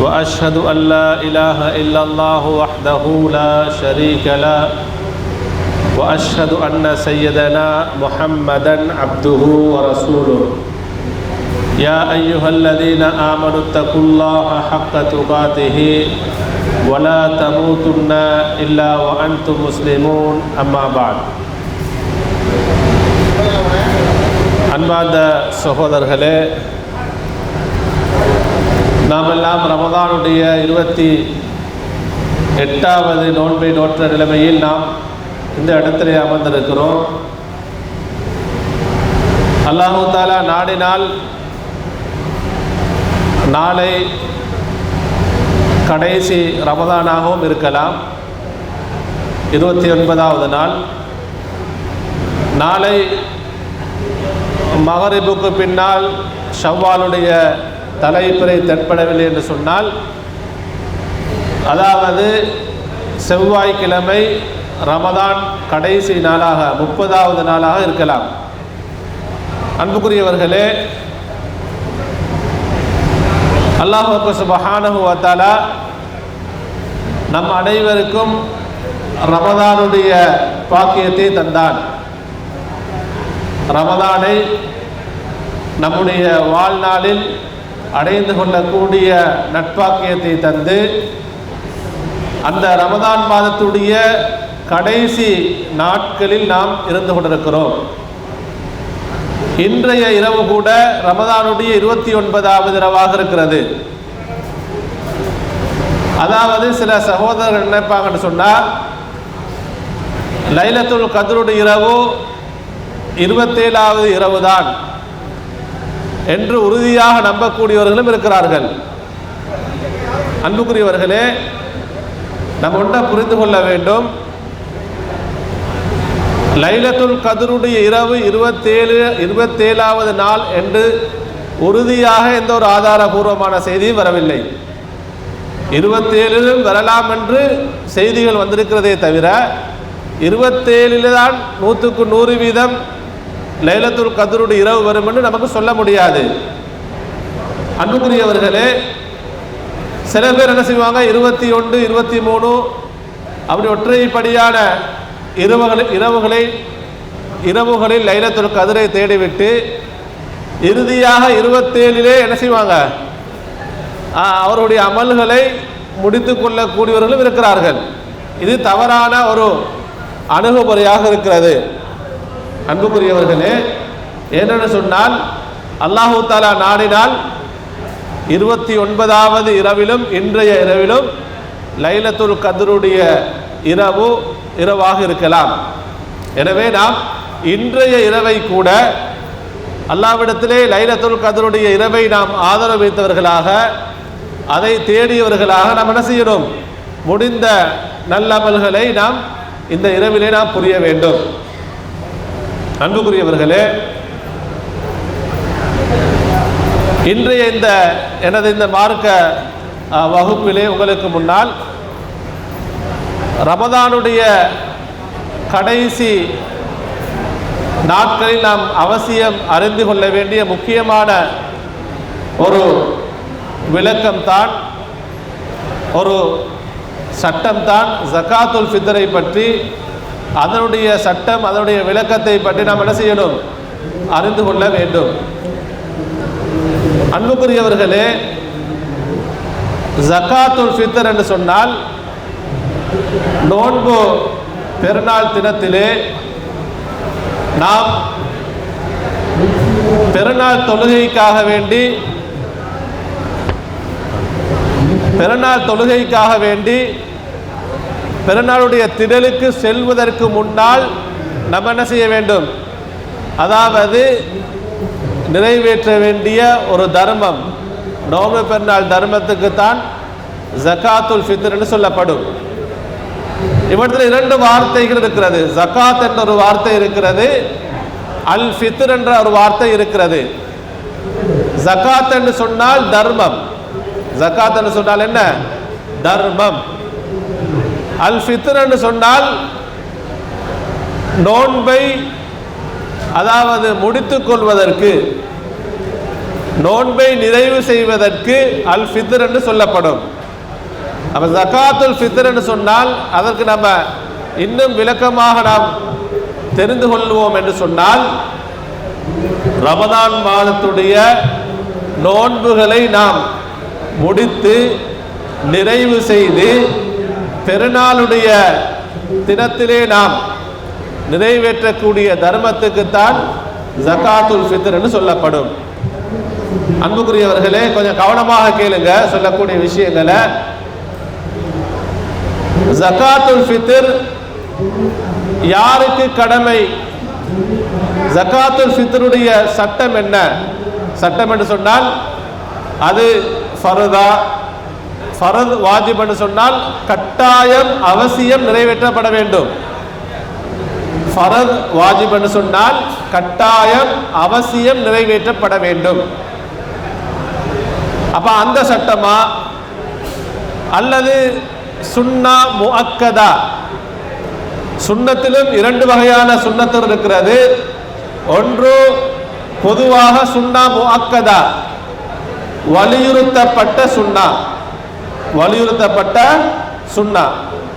وأشهد أن لا إله إلا الله وحده لا شريك له وأشهد أن سيدنا محمدا عبده ورسوله. يا أيها الذين آمنوا اتقوا الله حق تقاته ولا تموتن إلا وأنتم مسلمون أما بعد. أنبعد سهودر هلأ நாம் நாமெல்லாம் ரமதானுடைய இருபத்தி எட்டாவது நோன்பை நோற்ற நிலைமையில் நாம் இந்த இடத்திலே அமர்ந்திருக்கிறோம். அல்லாஹு தாலா நாடினால் நாளை கடைசி ரமதானாகவும் இருக்கலாம். இருபத்தி ஒன்பதாவது நாள். நாளை மகரிபுக்கு பின்னால் ஷவ்வாலுடைய தலைப்பிறை தென்படவில்லை என்று சொன்னால் அதாவது செவ்வாய்க்கிழமை ரமதான் கடைசி நாளாக முப்பதாவது நாளாக இருக்கலாம். அன்புக்குரியவர்களே அல்லாஹு சுபஹானுவத்தாலா நம் அனைவருக்கும் ரமதானுடைய பாக்கியத்தை தந்தான். ரமதானை நம்முடைய வாழ்நாளில் அடைந்து கொள்ளக்கூடிய நட்பாக்கியத்தை தந்து அந்த ரமதான் மாதத்துடைய கடைசி நாட்களில் நாம் இருந்து கொண்டிருக்கிறோம். இன்றைய இரவு கூட ரமதானுடைய இருபத்தி ஒன்பதாவது இரவாக இருக்கிறது. அதாவது சில சகோதரர்கள் நினைப்பாங்கன்னு சொன்னால் லைலத்துல் கதருடைய இரவு இருபத்தேழாவது இரவு தான் என்று உறுதியாக நம்பக்கூடியவர்களும் இருக்கிறார்கள். அன்புக்குரியவர்களே நம்ம ஒன்றை புரிந்து கொள்ள வேண்டும். லைலத்துல் கதருடைய இரவு இருபத்தேழு இருபத்தேழாவது நாள் என்று உறுதியாக எந்த ஒரு ஆதாரபூர்வமான செய்தியும் வரவில்லை. இருபத்தேழிலும் வரலாம் என்று செய்திகள் வந்திருக்கிறதே தவிர இருபத்தேழில் தான் நூற்றுக்கு நூறு வீதம் லைலத்துல் கதருடைய இரவு வரும் என்று நமக்கு சொல்ல முடியாது. அன்புக்குரியவர்களே சில பேர் என்ன செய்வாங்க? இருபத்தி ஒன்று இருபத்தி மூணு அப்படி ஒற்றைப்படியான இரவுகளை இரவுகளை இரவுகளில் லைலத்துல் கதிரை தேடிவிட்டு இறுதியாக இருபத்தேழிலே என்ன செய்வாங்க? அவருடைய அமல்களை முடித்து கொள்ளக்கூடியவர்களும் இருக்கிறார்கள். இது தவறான ஒரு அணுகுமுறையாக இருக்கிறது. அன்புக்குரியவர்களே என்னென்னு சொன்னால் அல்லாஹூ தாலா நாடினால் இருபத்தி ஒன்பதாவது இரவிலும் இன்றைய இரவிலும் லைலத்துல் கதருடைய இரவு இரவாக இருக்கலாம். எனவே நாம் இன்றைய இரவை கூட அல்லாவிடத்திலே லைலத்துல் கதருடைய இரவை நாம் ஆதரவு வைத்தவர்களாக அதை தேடியவர்களாக நாம் என்ன செய்யணும்? முடிந்த நல்லமல்களை நாம் இந்த இரவிலே நாம் புரிய வேண்டும். அன்புக்குரியவர்களே இன்றைய இந்த எனது இந்த மார்க்க வகுப்பிலே உங்களுக்கு முன்னால் ரமதானுடைய கடைசி நாட்களில் நாம் அவசியம் அறிந்து கொள்ள வேண்டிய முக்கியமான ஒரு விளக்கம்தான் ஒரு சட்டம்தான் ஜக்காத்துல் ஃபித்தரை பற்றி அதனுடைய சட்டம் அதனுடைய விளக்கத்தை பற்றி நாம் என்ன செய்யணும்? அறிந்து கொள்ள வேண்டும். அன்புக்குரியவர்களே ஜக்காத்துல் ஃபித்தர் என்று சொன்னால் நோன்பு பெருநாள் தினத்திலே நாம் பெருநாள் தொழுகைக்காக வேண்டி பெருநாள் தொழுகைக்காக வேண்டி பிறநாளுடைய திடலுக்கு செல்வதற்கு முன்னால் நம்ம என்ன செய்ய வேண்டும்? அதாவது நிறைவேற்ற வேண்டிய ஒரு தர்மம். நோம்பு பெருநாள் தர்மத்துக்கு தான் ஜகாத்துல் ஃபித்ர் என்று சொல்லப்படும். இவற்றில் இரண்டு வார்த்தைகள் இருக்கிறது. ஜகாத் என்ற ஒரு வார்த்தை இருக்கிறது. அல் ஃபித்ர் என்ற ஒரு வார்த்தை இருக்கிறது. ஜக்காத் என்று சொன்னால் தர்மம். ஜக்காத் என்று சொன்னால் என்ன? தர்மம். அல் ஃபித்ரன்னு சொன்னால் நோன்பை அதாவது முடித்து கொள்வதற்கு நோன்பை நிறைவு செய்வதற்கு அல் ஃபித்ர் என்று சொல்லப்படும். அப்ப ஜகாத்துல் ஃபித்ர் என்று சொன்னால் அதற்கு நம்ம இன்னும் விளக்கமாக நாம் தெரிந்து கொள்வோம் என்று சொன்னால் ரமதான் மாதத்துடைய நோன்புகளை நாம் முடித்து நிறைவு செய்து பெருநாளுடைய தினத்திலே நாம் நிறைவேற்றக்கூடிய தர்மத்துக்குத்தான் ஜகாத்துல் ஃபித்ர்னு என்று சொல்லப்படும். அன்புக்குரியவர்களே கொஞ்சம் கவனமாக கேளுங்க சொல்லக்கூடிய விஷயங்களை. ஜகாத்துல் ஃபித்ர் யாருக்கு கடமை? ஜகாத்துல் ஃபித்ருடைய சட்டம் என்ன? சட்டம் என்று சொன்னால் அது ஃபருதா ஃபரத் வாஜிப் என்று சொன்னால் கட்டாயம் அவசியம் நிறைவேற்றப்பட வேண்டும். ஃபரத் வாஜிப் என்று சொன்னால் கட்டாயம் அவசியம் நிறைவேற்றப்பட வேண்டும். அப்ப அந்த சட்டமா? அல்லது சுன்னா முஅக்கதா? சுண்ணத்திலும் இரண்டு வகையான சுண்ணத்தில் இருக்கிறது. ஒன்று பொதுவாக சுண்ணா முஅக்கதா. வலியுறுத்தப்பட்ட சுண்ணா வலியுறுத்தப்பட்ட சுண்ணா.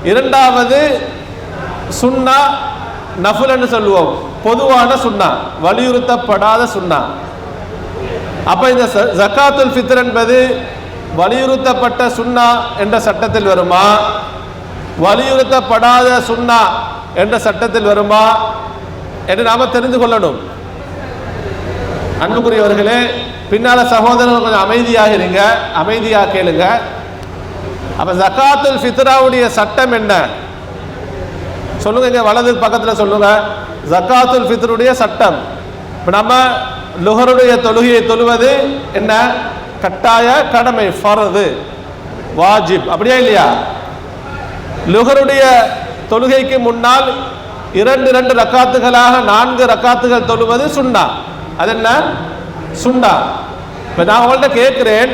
இரண்டாவது சுன்னா நஃபுல்னு சொல்லுவோம். பொதுவான சுண்ணா வலியுறுத்தப்படாத சுன்னா அப்ப இந்த ச- ஜக்காத்துல் ஃபித்ர் என்பது வலியுறுத்தப்பட்ட சுன்னா என்ற சட்டத்தில் வருமா? வலியுறுத்தப்படாத சுண்ணா என்ற சட்டத்தில் வருமா? என்று நாம தெரிந்து கொள்ளணும். அன்புக்குரியவர்களே பின்னால சகோதரர்கள் கொஞ்சம் அமைதியாக இருங்க அமைதியாக கேளுங்க. அப்ப ஜக்காத்துல் ஃபித்ராவுடைய சட்டம் என்ன? சொல்லுங்க இங்க வலது பக்கத்துல சொல்லுங்க. ஜக்காத்துல் ஃபித்ருடைய சட்டம். இப்போ நம்ம லுஹருடைய தொழுகையை தொழுவது என்ன? கட்டாய கடமை ஃபரது வாஜிப். அப்படியா இல்லையா? லுஹருடைய தொழுகைக்கு முன்னால் இரண்டு இரண்டு ரக்காத்துகளாக நான்கு ரக்காத்துகள் தொழுவது சுண்ணா. அது என்ன? சுண்டா இப்ப நான் அவங்கள்ட்ட கேட்கிறேன்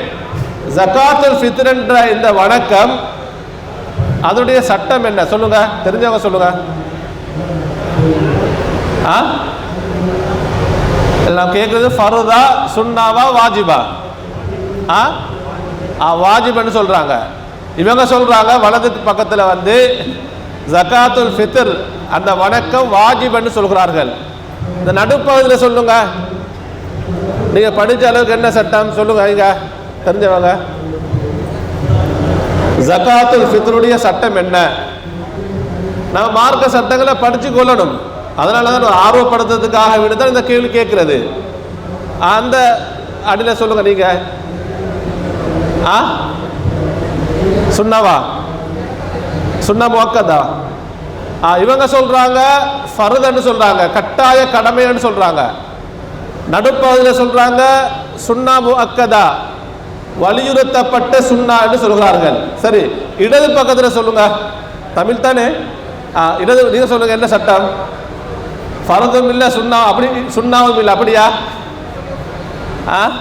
ஜக்காத்துல் ஃபித்ர் என்ற இந்த வணக்கம் அதனுடைய சட்டம் என்ன? சொல்லுங்க. தெரிஞ்சவங்க சொல்லுங்க. ஆ? நான் கேட்குறது ஃபருதா சுன்னாவா வாஜிபா? ஆ? ஆ வாஜிப்னு சொல்கிறாங்க இவங்க சொல்கிறாங்க வலது பக்கத்தில் வந்து ஜகாத்துல் ஃபித்ர் அந்த வணக்கம் வாஜிப்னு சொல்கிறார்கள். இந்த நடுப்பகுதியில் சொல்லுங்க. நீங்கள் படித்த அளவுக்கு என்ன சட்டம்? சொல்லுங்கள் இங்கே தெரிஞ்சவங்க. ஜகாத்துல் ஃபித்ருடைய சட்டம் என்ன? நம்ம மார்க்க சட்டங்களை படிச்சு கொள்ளணும். அதனால தான் ஒரு ஆர்வப்படுத்துறதுக்காக விட தான் இந்த கேள்வி கேட்கிறது. அந்த அடியில் சொல்லுங்க நீங்க. ஆ? சுண்ணாவா? சுண்ணா முவக்கதா ஆ இவங்க சொல்றாங்க ஃபருதன்னு சொல்றாங்க கட்டாய கடமைன்னு சொல்றாங்க. நடுப்பகுதியில் சொல்றாங்க சுண்ணா முஅக்கதா வலியுறுத்தப்பட்ட சுண்ணா என்று சொல்கிறார்கள் சரி இடது பக்கத்தில் சொல்லுங்க. தமிழ் தானே? இடது நீங்க சொல்லுங்க என்ன சட்டம்? ஃபரதும் இல்லை சுண்ணா அப்படி சுண்ணாவும் இல்லை அப்படியா? ஆ?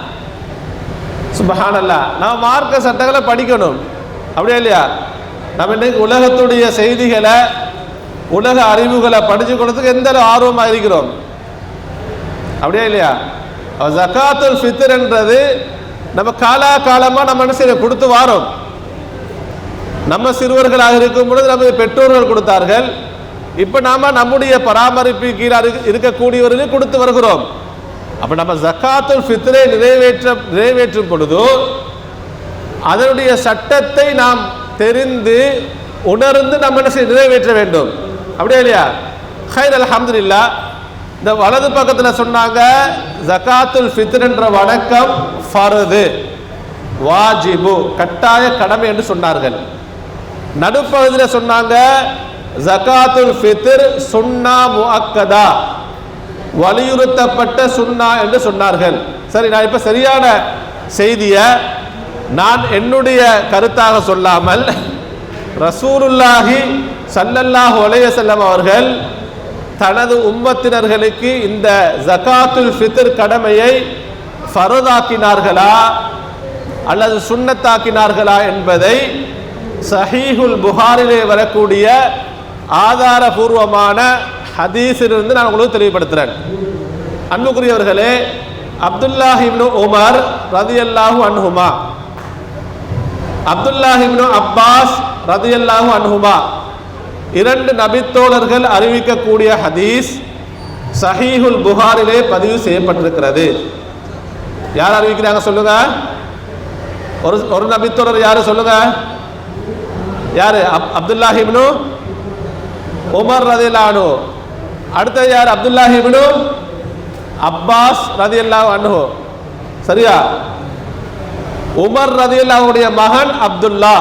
சுபஹானல்லா. நம்ம மார்க்க சட்டங்களை படிக்கணும். அப்படியா இல்லையா? நம்ம இன்றைக்கு உலகத்துடைய செய்திகளை உலக அறிவுகளை படிச்சு கொடுத்துக்கு எந்த ஆர்வமாக இருக்கிறோம்? அப்படியா இல்லையா? ஜக்காத்துல் ஃபித்ர் என்றது நம்ம காலா காலமா நம்ம என்ன செய்ய கொடுத்து வாரோம். நம்ம சிறுவர்களாக இருக்கும் பொழுது நமது பெற்றோர்கள் கொடுத்தார்கள். இப்போ நாம நம்முடைய பராமரிப்பு கீழே இருக்கக்கூடியவர்களையும் கொடுத்து வருகிறோம். அப்ப நம்ம ஜக்காத்துல் ஃபித்ரை நிறைவேற்ற நிறைவேற்றும் பொழுது அதனுடைய சட்டத்தை நாம் தெரிந்து உணர்ந்து நம்ம என்ன நிறைவேற்ற வேண்டும். அப்படியே இல்லையா? ஹைர் அலமதுல்லா இந்த வலது பக்கத்தில் சொன்னாங்க ஜகாத்துல் ஃபித்ர் என்ற வணக்கம் ஃபருது வாஜிபு கட்டாய கடமை என்று சொன்னார்கள். நடுப்பகுதியில் சொன்னாங்க ஜகாத்துல் ஃபித்ர் சுன்னா முஅக்கதா வலியுறுத்தப்பட்ட சுன்னா என்று சொன்னார்கள். சரி நான் இப்போ சரியான செய்தியை நான் என்னுடைய கருத்தாக சொல்லாமல் ரசூலுல்லாஹி சல்லல்லாஹு அலைஹி வஸல்லம் அவர்கள் தனது உம்மத்தினர்களுக்கு இந்த ஜகாத்துல் ஃபித்ர் கடமையை ஃபரதாக்கினார்களா அல்லது சுண்ணத்தாக்கினார்களா என்பதை சஹீஹுல் புகாரிலே வரக்கூடிய ஆதாரபூர்வமான ஹதீஸிலிருந்து நான் உங்களுக்கு தெளிவுபடுத்துகிறேன் அன்புக்குரியவர்களே அப்துல்லாஹ் இப்னு உமர் ரதியல்லாஹு அன்ஹுமா அப்துல்லாஹ் இப்னு அப்பாஸ் ரதியல்லாஹு அன்ஹுமா இரண்டு நபித்தோழர்கள் அறிவிக்கக்கூடிய ஹதீஸ் சஹீஹுல் புகாரிலே பதிவு செய்யப்பட்டிருக்கிறது. யார் அறிவிக்கிறாங்க சொல்லுங்க? ஒரு ஒரு நபித்தோழர் யாரு சொல்லுங்க? யாரு? அப் அப்துல்லாஹ் உமர் ரதிலானு அடுத்தது யார்? அப்துல்லாஹ் இப்னு அப்பாஸ் ரதியல்லாஹு அன்ஹு. சரியா? உமர் ரதியல்லாஹுடைய மகன் அப்துல்லா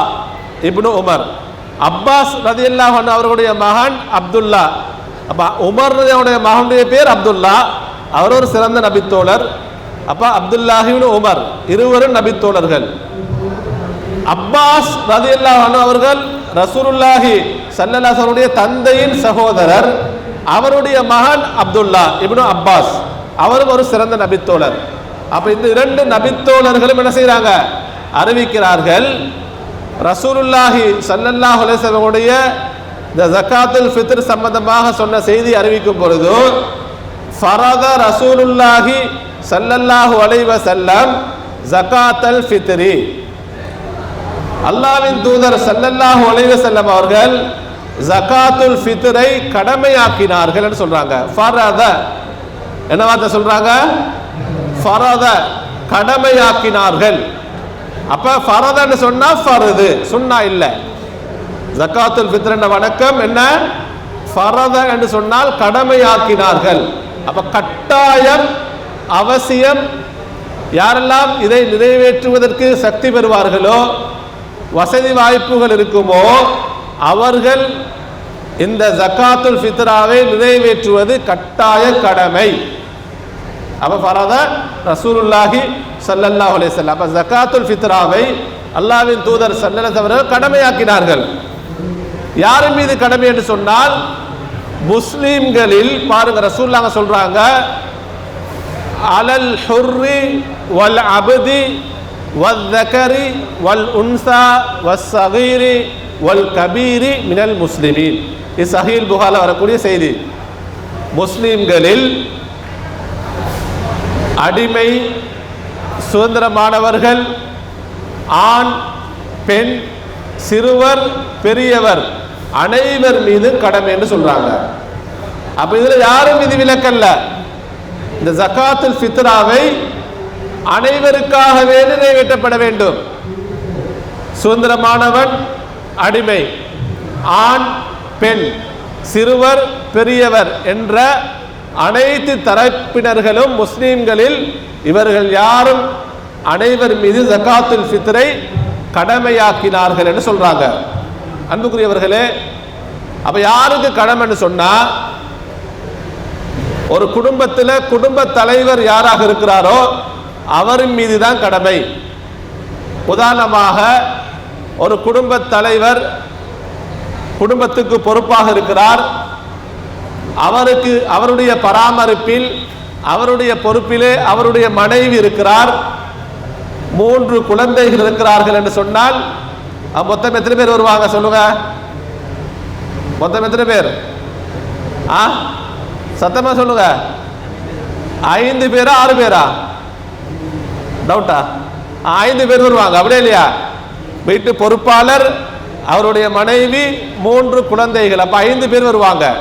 இப்னு உமர். அப்பாஸ் ரதியல்லாஹு அன்ஹு அவர்களுடைய மகன் அப்துல்லா. அப்பா உமர் அவனுடைய மகனுடைய பேர் அப்துல்லா. அவர் ஒரு சிறந்த நபித்தோழர். அப்போ அப்துல்லாஹிப்னு உமர் இருவரும் நபித்தோழர்கள். அப்பாஸ் ரதியல்லாஹு அன்ஹு அவர்கள் ரசூலுல்லாஹி ஸல்லல்லாஹு தந்தையின் சகோதரர். அவருடைய மகன் அப்துல்லா இப்னு அப்பாஸ். அவரும் ஒரு சிறந்த நபித்தோழர். அப்ப இந்த இரண்டு நபித்தோழர்களும் என்ன செய்கிறாங்க அறிவிக்கிறார்கள். ரசூலுல்லாஹி ஸல்லல்லாஹு அலைஹி இந்த ஜக்காத்துல் ஃபித்ர் சம்பந்தமாக சொன்ன செய்தி அறிவிக்கும் பொழுது ஃபரத ரசூலுல்லாஹி சல்லல்லாஹு அலைவ செல்லம் ஜக்காத்தல் ஃபித்ரி. அல்லாவின் தூதர் சல்லல்லாஹு அலைவ செல்லம் அவர்கள் ஜகாத்துல் ஃபித்ரை கடமையாக்கினார்கள் என்று சொல்றாங்க. ஃபரத என்ன வார்த்தை சொல்றாங்க? ஃபரத கடமையாக்கினார்கள். அப்ப ஃபரதன்னு சொன்னா ஃபரது. சுண்ணா இல்ல. ஜக்காத்துல் ஃபித்ர் வணக்கம் என்ன? ஃபரத என்று சொன்னால் கடமையாக்கினார்கள். அப்ப கட்டாயம் அவசியம் யாரெல்லாம் இதை நிறைவேற்றுவதற்கு சக்தி பெறுவார்களோ வசதி வாய்ப்புகள் இருக்குமோ அவர்கள் இந்த ஜக்காத்துல் ஃபித்ராவை நிறைவேற்றுவது கட்டாய கடமை. அப்போ ஃபரத ரசூலுல்லாஹி சல்லல்லாஹ் அலைஹி அப்போ ஜக்காத்துல் ஃபித்ராவை அல்லாவின் தூதர் ஸல்லல்லாஹு அவர்கள் கடமையாக்கினார்கள். யாரின் மீது கடமை என்று சொன்னால் முஸ்லீம்களில் பாருங்க ரசூல்லாங்க சொல்றாங்க அலல் ஹுர்ரி வல் அபதி வல் தகரி வல் உன்சா வஸ் சகீரி வல் கபீரி மினல் முஸ்லிமீன். இது சஹீல் புகால வரக்கூடிய செய்தி. முஸ்லீம்களில் அடிமை சுதந்திரமானவர்கள் ஆண் பெண் சிறுவர் பெரியவர் அனைவர் மீது கடமை என்று சொல்றாங்க. அப்ப இதுல யாரும் விதி விலக்கல்ல. இந்த ஜக்காத்துல் ஃபித்ராவை அனைவருக்காகவே நிறைவேற்றப்பட வேண்டும். சுதந்திரமானவன் அடிமை ஆண் பெண் சிறுவர் பெரியவர் என்ற அனைத்து தரப்பினர்களும் முஸ்லீம்களில் இவர்கள் யாரும் அனைவர் மீது ஜக்காத்துல் ஃபித்ரை கடமையாக்கினார்கள் என்று சொல்றாங்க. அன்புக்குரியவர்களே அப்ப யாருக்கு கடமைன்னு சொன்னா ஒரு குடும்பத்தில் குடும்ப தலைவர் யாராக இருக்கிறாரோ அவரின் மீது தான் கடமை. உதாரணமாக ஒரு குடும்ப தலைவர் குடும்பத்துக்கு பொறுப்பாக இருக்கிறார். அவருக்கு அவருடைய பராமரிப்பில் அவருடைய பொறுப்பிலே அவருடைய மனைவி இருக்கிறார். மூன்று குழந்தைகள் இருக்கிறார்கள் என்று சொன்னால் மொத்தம் எத்தனை பேர் வருவாங்க சொல்லுங்க? மொத்தம் எத்தனை பேர்? ஆ? சத்தமா சொல்லுங்க. ஐந்து பேரா ஆறு பேரா? டவுட்டா ஐந்து பேர் வருவாங்க. அப்படியே இல்லையா? வீட்டு பொறுப்பாளர் அவருடைய மனைவி மூன்று குழந்தைகள். அப்ப ஐந்து பேர் வருவாங்க.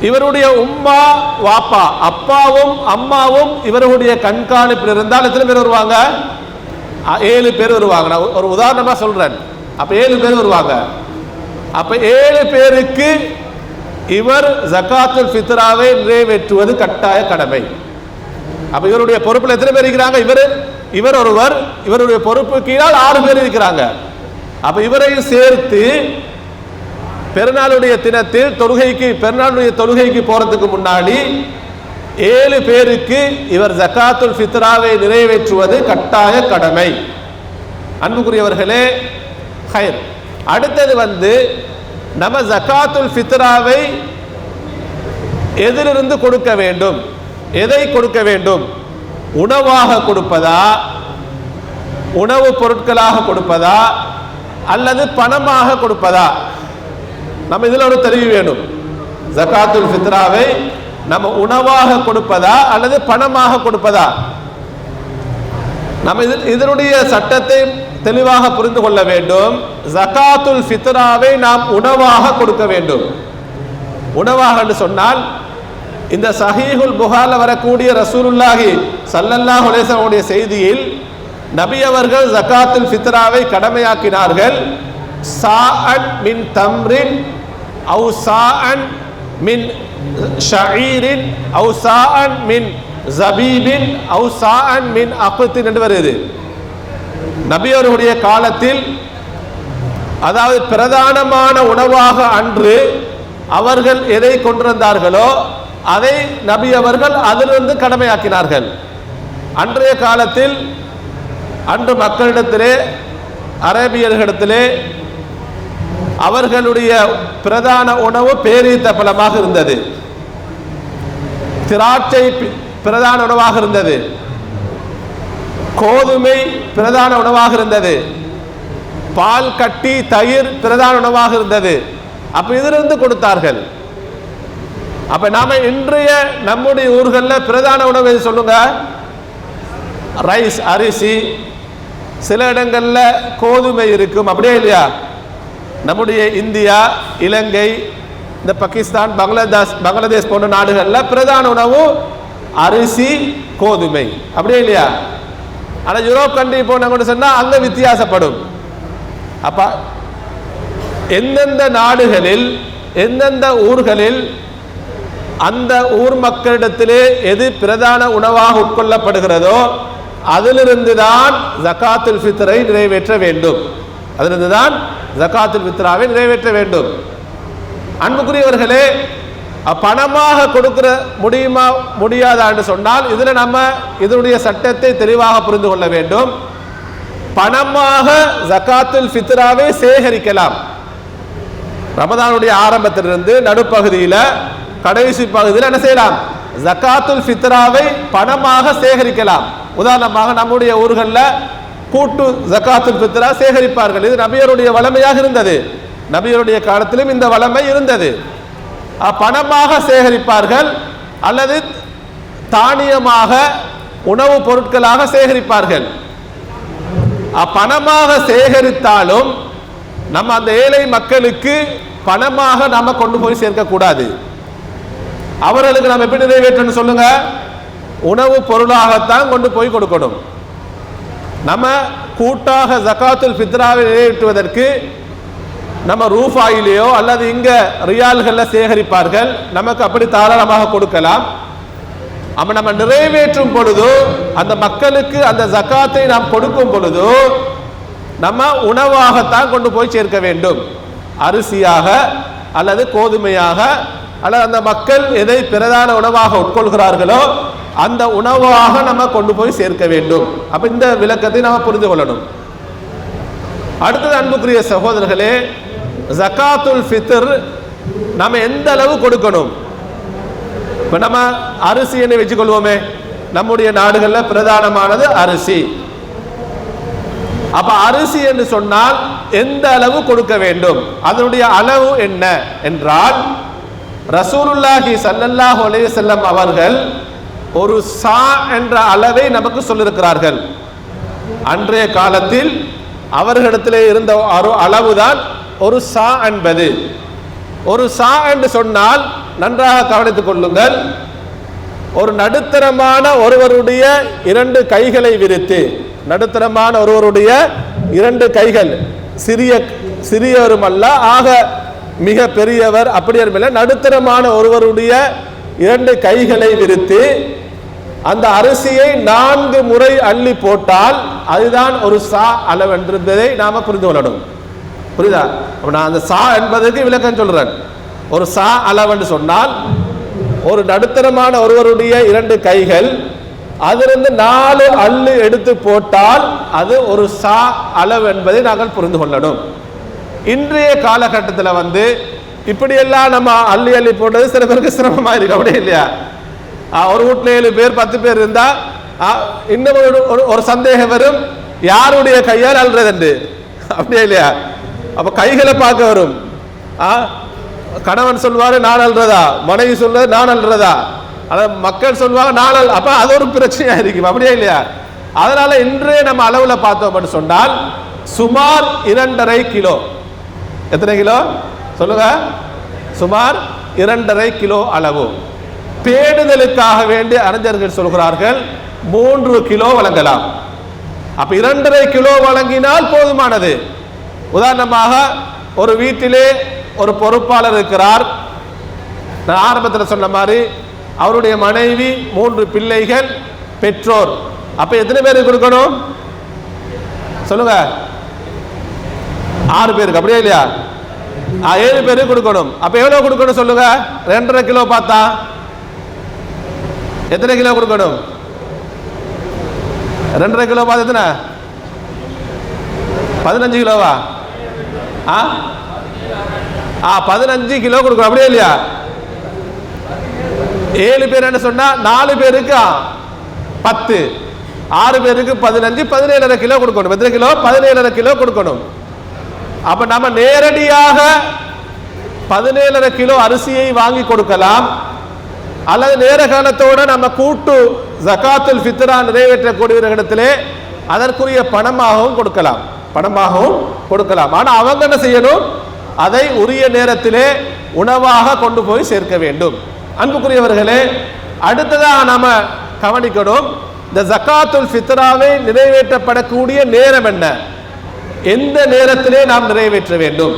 இவருடைய உம்மா வாப்பா அப்பாவும் அம்மாவும் இவருடைய கண்காணிப்பில் இருந்தால் எத்தனை பேர் வருவாங்க? ஏழு பேர் வருவாங்க. நான் ஒரு உதாரணமாக சொல்கிறேன் அப்போ ஏழு பேர் வருவாங்க. அப்போ ஏழு பேருக்கு இவர் ஜகாத்துல் ஃபித்ராவை நிறைவேற்றுவது கட்டாய கடமை. அப்போ இவருடைய பொறுப்பில் எத்தனை பேர் இருக்கிறாங்க? இவர் இவர் ஒருவர் இவருடைய பொறுப்பு கீழால் ஆறு பேர் இருக்கிறாங்க. அப்போ இவரையும் சேர்த்து பெருநாளுடைய தினத்தில் தொழுகைக்கு பெருநாளுடைய தொழுகைக்கு போறதுக்கு முன்னாடி ஏழு பேருக்கு இவர் ஜக்காத்துல் ஃபித்ராவை நிறைவேற்றுவது கட்டாய கடமை. அன்புக்குரியவர்களே ஹைர். அடுத்தது வந்து நம்ம ஜக்காத்துல் ஃபித்ராவை எதிலிருந்து கொடுக்க வேண்டும்? எதை கொடுக்க வேண்டும்? உணவாக கொடுப்பதா? உணவுப் பொருட்களாக கொடுப்பதா? அல்லது பணமாக கொடுப்பதா? நம்ம இதில் ஒரு தெளிவு வேணும். ஜகாத்துல் ஃபித்ராவை நம்ம உணவாக கொடுப்பதா அல்லது பணமாக கொடுப்பதா? நம்ம இதில் இதனுடைய சட்டத்தை தெளிவாக புரிந்து கொள்ள வேண்டும். ஜகாத்துல் ஃபித்ராவை நாம் உணவாக கொடுக்க வேண்டும். உணவாக என்று சொன்னால் இந்த சஹீஹுல் புகால வரக்கூடிய ரசூலுல்லாஹி சல்லல்லா ஹுலேசனுடைய செய்தியில் நபி அவர்கள் ஜகாத்துல் ஃபித்ராவை கடமையாக்கினார்கள். சாஅன் மின் தம்ரின் அவு சாஅன் மின் ஷஈரின் அவு சாஅன் மின் ஜபீபின் அவு சாஅன் மின் அக்தின் என்று வருது நபி அவர்களுடைய காலத்தில் அதாவது பிரதானமான உணவாக அன்று அவர்கள் எதை கொண்டிருந்தார்களோ அதை நபி அவர்கள் அதிலிருந்து கடமையாக்கினார்கள். அன்றைய காலத்தில் அன்று மக்களிடத்திலே அரேபியர்களிடத்திலே அவர்களுடைய பிரதான உணவு பேரீத்த பழமாக இருந்தது. திராட்சை பி- பிரதான உணவாக இருந்தது. கோதுமை பிரதான உணவாக இருந்தது. பால் கட்டி தயிர் பிரதான உணவாக இருந்தது. அப்ப இதிலிருந்து கொடுத்தார்கள். அப்ப நாம இன்றைய நம்முடைய ஊர்களில் பிரதான உணவு எது சொல்லுங்க? ரைஸ் அரிசி. சில இடங்களில் கோதுமை இருக்கும். அப்படியே இல்லையா? நம்முடைய இந்தியா இலங்கை இந்த பாகிஸ்தான் பங்களாதேஷ் பங்களாதேஷ் போன்ற நாடுகளில் பிரதான உணவு அரிசி கோதுமை. அப்படியே இல்லையா? ஆனால் யூரோப் கண்ட்ரி போனாங்கன்னு சொன்னால் அங்கே வித்தியாசப்படும். அப்போ எந்தெந்த நாடுகளில் எந்தெந்த ஊர்களில் அந்த ஊர் மக்களிடத்திலே எது பிரதான உணவாக உட்கொள்ளப்படுகிறதோ அதிலிருந்து தான் ஜக்காத்துல் ஃபித்ரை நிறைவேற்ற வேண்டும். அதிலிருந்து தான் ஜகாத்துல் ஃபித்ராவை நிறைவேற்ற வேண்டும். அன்புக்குரியவர்களே பணமாக கொடுக்கிற முடியுமா முடியாதான்னு சொன்னால் இதில் நம்ம இதனுடைய சட்டத்தை தெளிவாக புரிந்து கொள்ள வேண்டும். பணமாக ஜகாத்துல் ஃபித்ராவை சேகரிக்கலாம். ரமதானுடைய ஆரம்பத்திலிருந்து நடுப்பகுதியில் கடைசி பகுதியில் என்ன செய்யலாம்? ஜகாத்துல் ஃபித்ராவை பணமாக சேகரிக்கலாம். உதாரணமாக நம்முடைய ஊர்களில் கூட்டு ஜக்காத்துல் ஃபித்ரா சேகரிப்பார்கள். இது நபியருடைய வளமையாக இருந்தது. நபியருடைய காலத்திலும் இந்த வளமை இருந்தது. பணமாக சேகரிப்பார்கள் அல்லது தானியமாக உணவுப் பொருட்களாக சேகரிப்பார்கள். பணமாக சேகரித்தாலும் நம்ம அந்த ஏழை மக்களுக்கு பணமாக நாம கொண்டு போய் சேர்க்கக்கூடாது. அவர்களுக்கு நம்ம எப்படி நிறைவேற்றணும் சொல்லுங்க? உணவு பொருளாகத்தான் கொண்டு போய் கொடுக்கணும். நம்ம கூட்டாக ஜக்காத்துல் ஃபித்ராவை நிறைவேற்றுவதற்கு நம்ம ரூபாயிலேயோ அல்லது இங்க ரியால்களில் சேகரிப்பார்கள். நமக்கு அப்படி தாராளமாக கொடுக்கலாம். அப்ப நம்ம நிறைவேற்றும் பொழுதோ அந்த மக்களுக்கு அந்த ஜக்காத்தை நாம் கொடுக்கும் பொழுதோ நம்ம உணவாகத்தான் கொண்டு போய் சேர்க்க வேண்டும். அரிசியாக அல்லது கோதுமையாக அல்லது அந்த மக்கள் எதை பிரதான உணவாக உட்கொள்கிறார்களோ அந்த உணவாக நம்ம கொண்டு போய் சேர்க்க வேண்டும். அப்ப இந்த விளக்கத்தை நாம புரிந்து கொள்ளணும். அடுத்தது அன்புக்குரிய சகோதரர்களே ஜகாத்துல் ஃபித்ர் நம்ம எந்த அளவு கொடுக்கணும்? இப்போ நம்ம அரிசி என்ன வச்சுக்கொள்வோமே? நம்முடைய நாடுகளில் பிரதானமானது அரிசி. அப்ப அரிசி என்று சொன்னால் எந்த அளவு கொடுக்க வேண்டும்? அதனுடைய அளவு என்ன? என்றால் ரசூலுல்லாஹி ஸல்லல்லாஹு அலைஹி வஸல்லம் அவர்கள் ஒரு சா என்ற அளவை நமக்கு சொல்லியிருக்கிறார்கள். அன்றைய காலத்தில் அவர்களிடத்திலே இருந்த அளவுதான் ஒரு சா என்பது. ஒரு சா என்று சொன்னால் நன்றாக கவனித்துக் கொள்ளுங்கள். ஒரு நடுத்தரமான ஒருவருடைய இரண்டு கைகளை விரித்து நடுத்தரமான ஒருவருடைய இரண்டு கைகள் சிறிய சிறியவரும் அல்ல ஆக மிக பெரியவர் அப்படி நடுத்தரமான ஒருவருடைய இரண்டு கைகளை விரித்து அந்த அரிசியை நான்கு முறை அள்ளி போட்டால் அதுதான் ஒரு சா அளவென்றது நாம புரிந்து கொள்ளணும். புரியுதா? அப்ப நான் அந்த சா என்பதற்கு விளக்கம் சொல்றேன். ஒரு சா அளவென்று சொன்னால் ஒரு நடுத்தரமான ஒருவருடைய இரண்டு கைகள் அதிலிருந்து நாலு அள்ளு எடுத்து போட்டால் அது ஒரு சா அளவு என்பதை நாங்கள் புரிந்து கொள்ளணும். இன்றைய காலகட்டத்தில் வந்து இப்படியெல்லாம் நம்ம அள்ளி அள்ளி போட்டது சில பேருக்கு சிரமமாக இருக்கு அப்படியே இல்லையா? ஒரு வீட்டில் ஏழு பேர் பத்து பேர் இருந்தால் இன்னும் ஒரு ஒரு- ஒரு சந்தேகம் வரும். யாருடைய கையால் அல்றதுண்டு அப்படியே இல்லையா? அப்போ கைகளை பார்க்க வரும். ஆ, கணவன் சொல்வார் நான் அல்றதா? மனைவி சொல்றது நான் அல்றதா? ஆனால் மக்கள் சொல்லுவாங்க நான் அல் அப்போ அது ஒரு பிரச்சனையாக இருக்கும். அப்படியே இல்லையா? அதனால் இன்றே நம்ம அளவில் பார்த்தோம் அப்படின்னு சொன்னால் சுமார் இரண்டரை கிலோ. எத்தனை கிலோ? சொல்லுங்க. சுமார் இரண்டரை கிலோ அளவு. தேடுதலுக்காக வேண்டிய அறிஞர்கள் சொல்கிறார்கள் மூன்று கிலோ வழங்கலாம். அப்ப இரண்டரை கிலோ வழங்கினால் போதுமானது. உதாரணமாக ஒரு வீட்டிலே ஒரு பொறுப்பாளர் இருக்கிறார். நான் ஆரம்பத்தில் சொன்ன மாதிரி அவருடைய மனைவி மூன்று பிள்ளைகள் பெற்றோர். அப்ப எத்தனை பேருக்கு கொடுக்கணும்? சொல்லுங்க. ஆறு பேருக்கு அப்படியே இல்லையா? ஏழு பேருக்கு கொடுக்கணும். அப்ப எவ்வளவு கொடுக்கணும் சொல்லுங்க? ரெண்டரை கிலோ பார்த்தா? எத்தனை கிலோ கொடுக்கணும்? ரெண்டரை கிலோ பார்த்து எத்தனை? பதினஞ்சு கிலோவா? ஆ? ஆ பதினஞ்சு கிலோ கொடுக்கணும். அப்படியே இல்லையா? ஏழு பேர் என்ன சொன்னா நாலு பேருக்கு பத்து. ஆறு பேருக்கு பதினஞ்சு பதினேழரை கிலோ கொடுக்கணும். எத்தனை கிலோ? பதினேழரை கிலோ கொடுக்கணும். அப்ப நம்ம நேரடியாக பதினேழரை கிலோ அரிசியை வாங்கி கொடுக்கலாம். அல்லது நேர காலத்தோட நம்ம கூட்டு ஜகாத்துல் ஃபித்ரா நிறைவேற்றக்கூடியவர்களிடத்திலே அதற்குரிய பணமாகவும் கொடுக்கலாம். பணமாகவும் கொடுக்கலாம். ஆனால் அவங்க என்ன செய்யணும்? அதை உரிய நேரத்திலே உணவாக கொண்டு போய் சேர்க்க வேண்டும். அன்புக்குரியவர்களே அடுத்ததாக நாம் கவனிக்கணும். இந்த ஜகாத்துல் ஃபித்ராவை நிறைவேற்றப்படக்கூடிய நேரம் என்ன? எந்த நேரத்திலே நாம் நிறைவேற்ற வேண்டும்?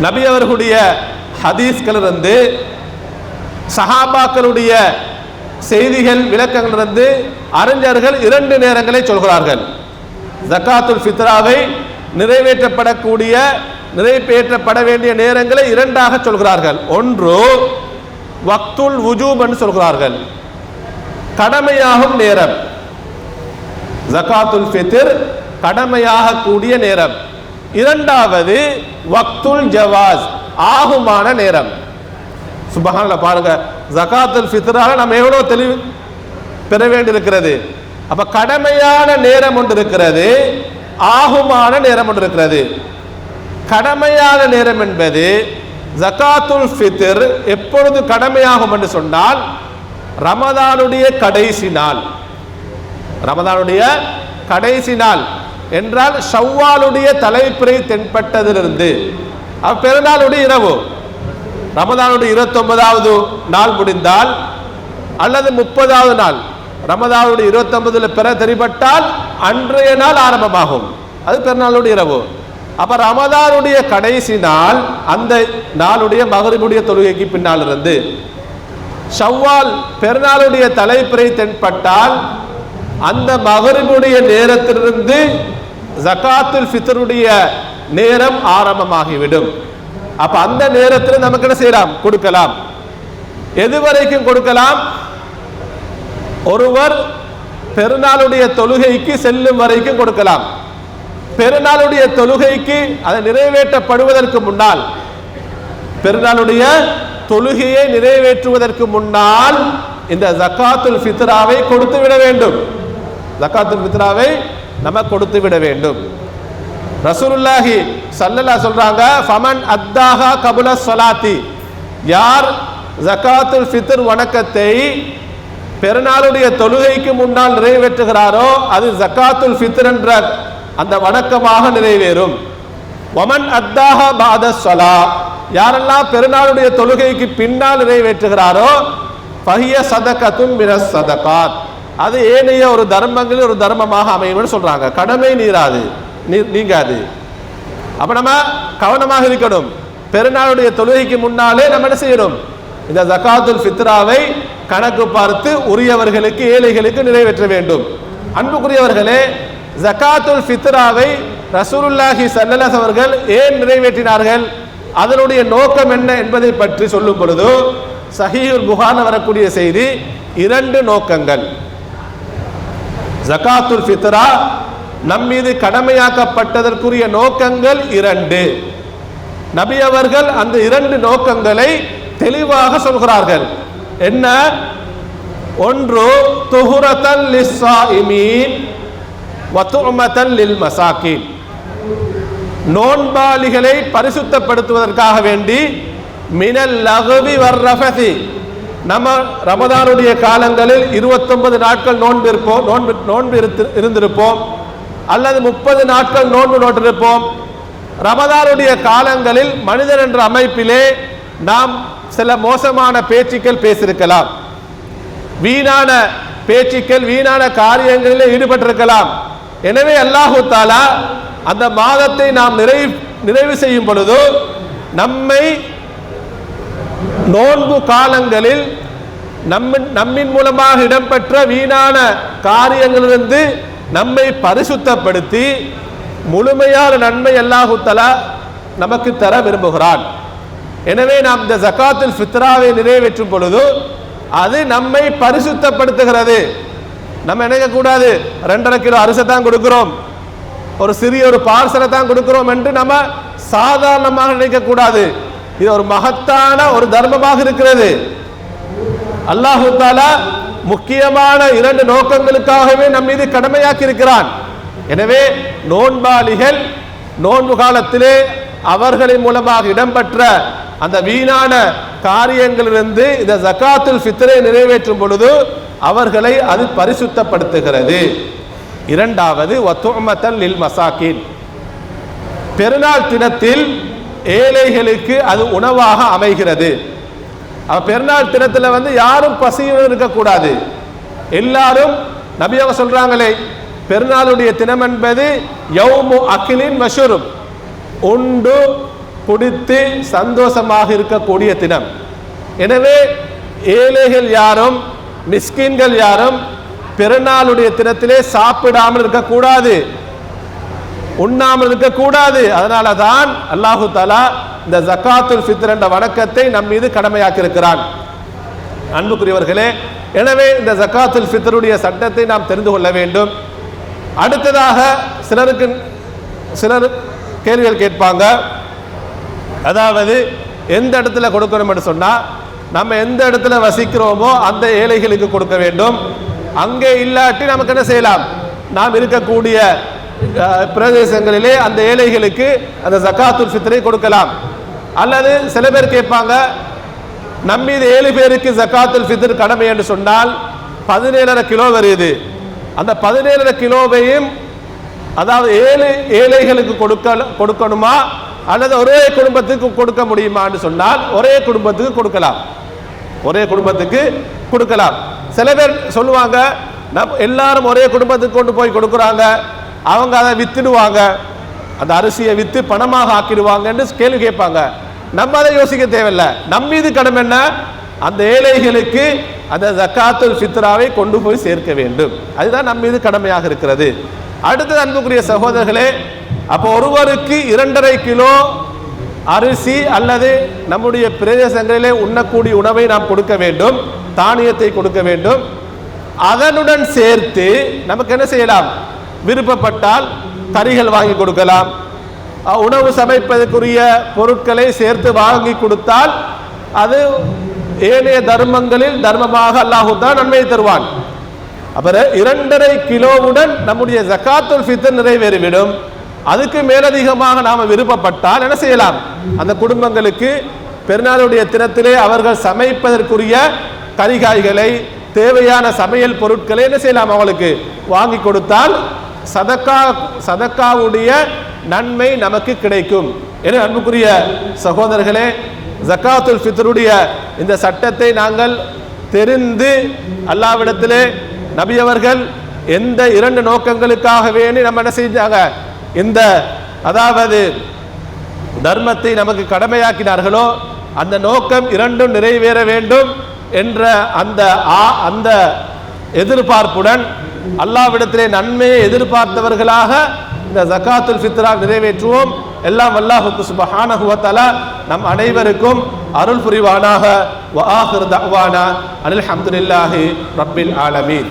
நபி அவர்களுடைய ஹதீஸ்களிலிருந்து சஹாபாக்களுடைய செய்திகள் விளக்கங்களிலிருந்து அறிஞர்கள் இரண்டு நேரங்களை சொல்கிறார்கள். ஜக்காத்துல் ஃபித்ராவை நிறைவேற்றப்படக்கூடிய நிறைவேற்றப்பட வேண்டிய நேரங்களை இரண்டாக சொல்கிறார்கள். ஒன்று வக்துல் வுஜூப் என்று சொல்கிறார்கள். கடமையாகும் நேரம். ஜகாத்துல் ஃபித்ர் கடமையாக கூடிய நேரம். இரண்டாவது வக்துல் ஜவாஸ் ஆகுமான நேரம். சுபஹானல்ல பாருங்க. ஜகாத்துல் ஃபித்ரால நம்ம எவ்வளோ தெளிவு பெற வேண்டியிருக்கிறது? அப்ப கடமையான நேரம் ஒன்று இருக்கிறது ஆகுமான நேரம் ஒன்று இருக்கிறது. கடமையான நேரம் என்பது ஜகாத்துல் ஃபித்ர் எப்பொழுது கடமையாகும் என்று சொன்னால் ரமதானுடைய கடைசி நாள். ரமதானுடைய கடைசி நாள் என்றால் ஷவ்வாலுடைய தலைப்பிறை தென்பட்டதிலிருந்து. அப்ப பெருநாளுடைய இரவு. ரமதானுடைய இருபத்தொன்பதாவது நாள் முடிந்தால் அல்லது முப்பதாவது நாள். ரமதானுடைய இருபத்தொன்பதில் பிற தெரிபட்டால் அன்றைய நாள் ஆரம்பமாகும். அது பெருநாளுடைய இரவு. அப்போ ரமதானுடைய கடைசி நாள் அந்த நாளுடைய மகரிபுடைய தொழுகைக்கு பின்னால் இருந்து ஷவ்வால் பெருநாளுடைய தலைப்பிறை தென்பட்டால் அந்த மகரிபுடைய நேரத்திலிருந்து ஜகாத்துல் ஃபித்தருடைய நேரம் ஆரம்பமாகிவிடும். அப்ப அந்த நேரத்தில் நமக்கு என்ன செய்யலாம்? கொடுக்கலாம். எது வரைக்கும் கொடுக்கலாம்? ஒருவர் பெருநாளுடைய தொழுகைக்கு செல்லும் வரைக்கும் கொடுக்கலாம். பெருநாளுடைய தொழுகைக்கு அதை நிறைவேற்றப்படுவதற்கு முன்னால் பெருநாளுடைய தொழுகையை நிறைவேற்றுவதற்கு முன்னால் இந்த ஜக்காத்துல் ஃபித்ராவை கொடுத்து விட வேண்டும். ஜக்காத்துல் ஃபித்ராவை நம்ம கொடுத்து விட வேண்டும். ரசூலுல்லாஹி சல்லல்லா சொல்றாங்க ஃபமன் அத்தாஹா கபுல சொலாத்தி யார் ஜக்காத்துல் ஃபித்ர் வணக்கத்தை பெருநாளுடைய தொழுகைக்கு முன்னால் நிறைவேற்றுகிறாரோ அது ஜக்காத்துல் ஃபித்ர் என்ற அந்த வணக்கமாக நிறைவேறும். ஒமன் அத்தாஹா பாத சொலா யாரெல்லாம் பெருநாளுடைய தொழுகைக்கு பின்னால் நிறைவேற்றுகிறாரோ பகிய சதக்கத்தும் மினஸ் சதகாத். அது ஏனைய ஒரு தர்மங்களில் ஒரு தர்மமாக அமையும்னு சொல்றாங்க. கடமை நீராது. நீங்காது. அப்ப நம்ம கவனமாக இருக்கணும். பெருநாளுடைய தொழுகைக்கு முன்னாலே நம்ம என்ன செய்யணும்? இந்த ஜகாத்துல் ஃபித்ராவை கணக்கு பார்த்து உரியவர்களுக்கு ஏழைகளுக்கு நிறைவேற்ற வேண்டும். அன்புக்குரியவர்களே ஜகாத்துல் ஃபித்ராவை ரசூலுல்லாஹி ஸல்லல்லாஹு அவர்கள் ஏன் நிறைவேற்றினார்கள்? அதனுடைய நோக்கம் என்ன என்பதை பற்றி சொல்லும் பொழுது சஹீர் புகான வரக்கூடிய செய்தி இரண்டு நோக்கங்கள். ஜகாத்துல் ஃபித்ரா நம் மீது கடமையாக்கப்பட்டதற்குரிய நோக்கங்கள் இரண்டு. நபி அவர்கள் அந்த இரண்டு நோக்கங்களை தெளிவாக சொல்கிறார்கள். என்ன? ஒன்று துஹுரத்தன் லிஸ்ஸாயிமீன் வத்துமத்தன் லில் மசாக்கின் நோன்பாளிகளை பரிசுத்தப்படுத்துவதற்காக வேண்டி மினல் லகுவி வர்ரஃபதி நம்ம ரமதானுடைய காலங்களில் 29 நாட்கள் நோன்பு இருப்போம் நோன்பு நோன்பு இருந்திருப்போம். அல்லது முப்பது நாட்கள் நோன்பு நோட்டிருப்போம் ரமதானுடைய காலங்களில் மனிதன் என்ற அமைப்பிலே நாம் சில மோசமான பேச்சுக்கள் பேசியிருக்கலாம். வீணான பேச்சுக்கள் வீணான காரியங்களில் ஈடுபட்டிருக்கலாம். எனவே அல்லாஹு தாலா அந்த மாதத்தை நாம் நிறைவு நிறைவு செய்யும் பொழுது நம்மை நோன்பு காலங்களில் நம்மின் நம்மின் மூலமாக இடம்பெற்ற வீணான காரியங்களிலிருந்து நம்மை பரிசுத்தப்படுத்தி முழுமையான நன்மை அல்லாஹுத்தலா நமக்கு தர விரும்புகிறான். எனவே நாம் இந்த ஜக்காத்தில் ஃபித்ராவை நிறைவேற்றும் பொழுது அது நம்மை பரிசுத்தப்படுத்துகிறது. நம்ம நினைக்கக்கூடாது ரெண்டரை கிலோ அரிசை தான் கொடுக்குறோம் ஒரு சிறிய ஒரு பார்சலை தான் கொடுக்குறோம் என்று நம்ம சாதாரணமாக நினைக்கக்கூடாது இது ஒரு மகத்தான ஒரு தர்மமாக இருக்கிறது. அல்லாஹு தாலா முக்கியமான இரண்டு நோக்கங்களுக்காகவே நம் மீது கடமையாக்கி இருக்கிறான் எனவே நோன்பாளிகள் நோன்பு காலத்திலே அவர்களின் மூலமாக இடம்பெற்ற அந்த வீணான காரியங்களிலிருந்து இந்த ஜக்காத்துல் ஃபித்ரை நிறைவேற்றும் பொழுது அவர்களை அது பரிசுத்தப்படுத்துகிறது. இரண்டாவது வத்துமத்தல் லில் மசாக்கின் பெருநாள் தினத்தில் ஏழைகளுக்கு அது உணவாக அமைகிறது. அப்ப பெருநாள் தினத்தில் வந்து யாரும் பசியும் இருக்கக்கூடாது. எல்லாரும் நபியாக சொல்கிறாங்களே பெருநாளுடைய தினம் என்பது யௌமு அகிலின் மஷூரும் உண்டு குடித்து சந்தோஷமாக இருக்கக்கூடிய தினம். எனவே ஏழைகள் யாரும் மிஸ்கின்கள் யாரும் பெருநாளுடைய தினத்திலே சாப்பிடாமல் இருக்கக்கூடாது. உண்ணாமல் இருக்கக்கூடாது அதனால தான் அல்லாஹு தாலா இந்த ஜக்காத்துல் ஃபித்ர் என்ற வணக்கத்தை நம் மீது கடமையாக்கி இருக்கிறான் அன்புக்குரியவர்களே எனவே இந்த ஜக்காத்துல் ஃபித்ருடைய சட்டத்தை நாம் தெரிந்து கொள்ள வேண்டும். அடுத்ததாக சிலருக்கு சிலர் கேள்விகள் கேட்பாங்க. அதாவது எந்த இடத்துல கொடுக்கணும் என்று சொன்னால் நம்ம எந்த இடத்துல வசிக்கிறோமோ அந்த ஏழைகளுக்கு கொடுக்க வேண்டும். அங்கே இல்லாட்டி நமக்கு என்ன செய்யலாம்? நாம் இருக்கக்கூடிய பிரதேசங்களிலே அந்த ஏழைகளுக்கு அந்த ஜக்காத்துல் ஃபித்ரை கொடுக்கலாம். அல்லது சில பேர் கேட்பாங்க நம்மீது ஏழு பேருக்கு ஜக்காத்துல் ஃபித்ர் கடமை என்று சொன்னால் பதினேழரை கிலோ வருது. அந்த பதினேழரை கிலோவையும் அதாவது ஏழு ஏழைகளுக்கு கொடுக்க கொடுக்கணுமா? அல்லது ஒரே குடும்பத்துக்கு கொடுக்க முடியுமான்னு சொன்னால் ஒரே குடும்பத்துக்கு கொடுக்கலாம். ஒரே குடும்பத்துக்கு கொடுக்கலாம். சில பேர் சொல்லுவாங்க நம் எல்லாரும் ஒரே குடும்பத்துக்கு கொண்டு போய் கொடுக்குறாங்க. அவங்க அதை வித்துடுவாங்க. அந்த அரிசியை வித்து பணமாக ஆக்கிடுவாங்கன்னு கேள்வி கேட்பாங்க. நம்ம அதை யோசிக்க தேவையில்லை. நம்ம மீது கடமை என்ன? அந்த ஏழைகளுக்கு அந்த ஜக்காத்துல் ஃபித்ராவை கொண்டு போய் சேர்க்க வேண்டும். அதுதான் நம் மீது கடமையாக இருக்கிறது. அடுத்தது அன்புக்குரிய சகோதரர்களே அப்போ ஒருவருக்கு இரண்டரை கிலோ அரிசி அல்லது நம்முடைய பிரதேசங்களிலே உண்ணக்கூடிய உணவை நாம் கொடுக்க வேண்டும். தானியத்தை கொடுக்க வேண்டும். அதனுடன் சேர்த்து நமக்கு என்ன செய்யலாம்? விருப்பப்பட்டால் கறிகள் வாங்கி கொடுக்கலாம். உணவு சமைப்பதற்குரிய பொருட்களை சேர்த்து வாங்கி கொடுத்தால் அது ஏனைய தர்மங்களில் தர்மமாக அல்லாஹு தான் நன்மையை தருவான். அப்புறம் இரண்டரை கிலோவுடன் நம்முடைய ஜக்காத்துல் ஃபித்தர் நிறைவேறிவிடும். அதுக்கு மேலதிகமாக நாம் விருப்பப்பட்டால் என்ன செய்யலாம்? அந்த குடும்பங்களுக்கு பெருநாளுடைய தினத்திலே அவர்கள் சமைப்பதற்குரிய கறிகாய்களை தேவையான சமையல் பொருட்களை என்ன செய்யலாம் அவங்களுக்கு? வாங்கி கொடுத்தால் சதக்கா சதக்காவுடைய நன்மை நமக்கு கிடைக்கும். என அன்புக்குரிய சகோதரர்களே ஜக்காத்துல் ஃபித்ருடைய இந்த சட்டத்தை நாங்கள் தெரிந்து அல்லாவிடத்திலே நபி அவர்கள் எந்த இரண்டு நோக்கங்களுக்காக வேண்டி நம்ம என்ன செஞ்சாங்க? இந்த அதாவது தர்மத்தை நமக்கு கடமையாக்கினார்களோ அந்த நோக்கம் இரண்டும் நிறைவேற வேண்டும் என்ற அந்த ஆ- அந்த எதிர்பார்ப்புடன் அல்லாவிடத்திலே நன்மையை எதிர்பார்த்தவர்களாக இந்த ஜகாத்துல் ஃபித்ரா நிறைவேற்றுவோம். எல்லாம் அல்லாஹுக்கு சுபஹானஹுவத்தல நம் அனைவருக்கும் அருள் புரிவானாக. வ ஆஹிர் தஅவானா. அனில் ஹம்துலில்லாஹி ரப்பில் ஆலமீன்.